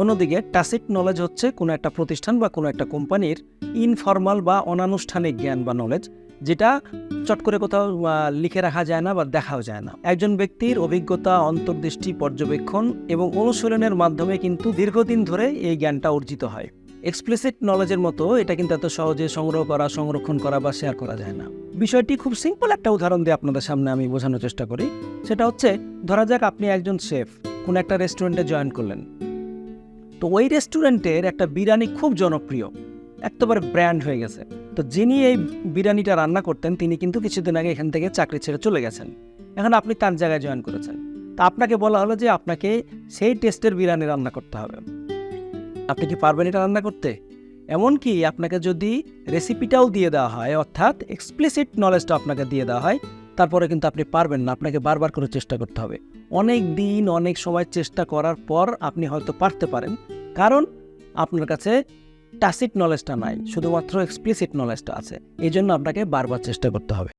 অন্যদিকে টাসিট নলেজ হচ্ছে কোনো একটা প্রতিষ্ঠান বা কোনো একটা কোম্পানির ইনফর্মাল বা অনানুষ্ঠানিক জ্ঞান বা নলেজ যেটা চট করে কোথাও লিখে রাখা যায় না বা দেখাও যায় না। একজন ব্যক্তির অভিজ্ঞতা, অন্তর্দৃষ্টি, পর্যবেক্ষণ এবং অনুশীলনের মাধ্যমে কিন্তু দীর্ঘদিন ধরে এই জ্ঞানটা অর্জিত হয়। এক্সপ্লিসিট নলেজের মতো এটা কিন্তু এত সহজে সংগ্রহ করা, সংরক্ষণ করা বা শেয়ার করা যায় না। বিষয়টি খুব সিম্পল একটা উদাহরণ দিয়ে আপনাদের সামনে আমি বোঝানোর চেষ্টা করি। সেটা হচ্ছে, ধরা যাক আপনি একজন শেফ কোনো একটা রেস্টুরেন্টে জয়েন করলেন। তো ওই রেস্টুরেন্টের একটা বিরিয়ানি খুব জনপ্রিয় একেবারে ব্র্যান্ড হয়ে গেছে। তো যিনি এই বিরিয়ানিটা রান্না করতেন, তিনি কিন্তু কিছুদিন আগে এখান থেকে চাকরি ছেড়ে চলে গেছেন। এখন আপনি তার জায়গায় জয়েন করেছেন। তা আপনাকে বলা হলো যে আপনাকে সেই টেস্টের বিরিয়ানি রান্না করতে হবে। আপনি কি পারবেন এটা রান্না করতে? এমনকি আপনাকে যদি রেসিপিটাও দিয়ে দেওয়া হয়, অর্থাৎ এক্সপ্লিসিট নলেজটা আপনাকে দিয়ে দেওয়া হয় তারপরে কিন্তু আপনি পারবেন না, আপনাকে বারবার করে চেষ্টা করতে হবে। অনেক দিন, অনেক সময় চেষ্টা করার পর আপনি হয়তো পারতে পারেন। কারণ আপনার কাছে টাসিট নলেজটা নাই, শুধুমাত্র এক্সপ্লিসিট নলেজটা আছে। এই জন্য আপনাকে বারবার চেষ্টা করতে হবে।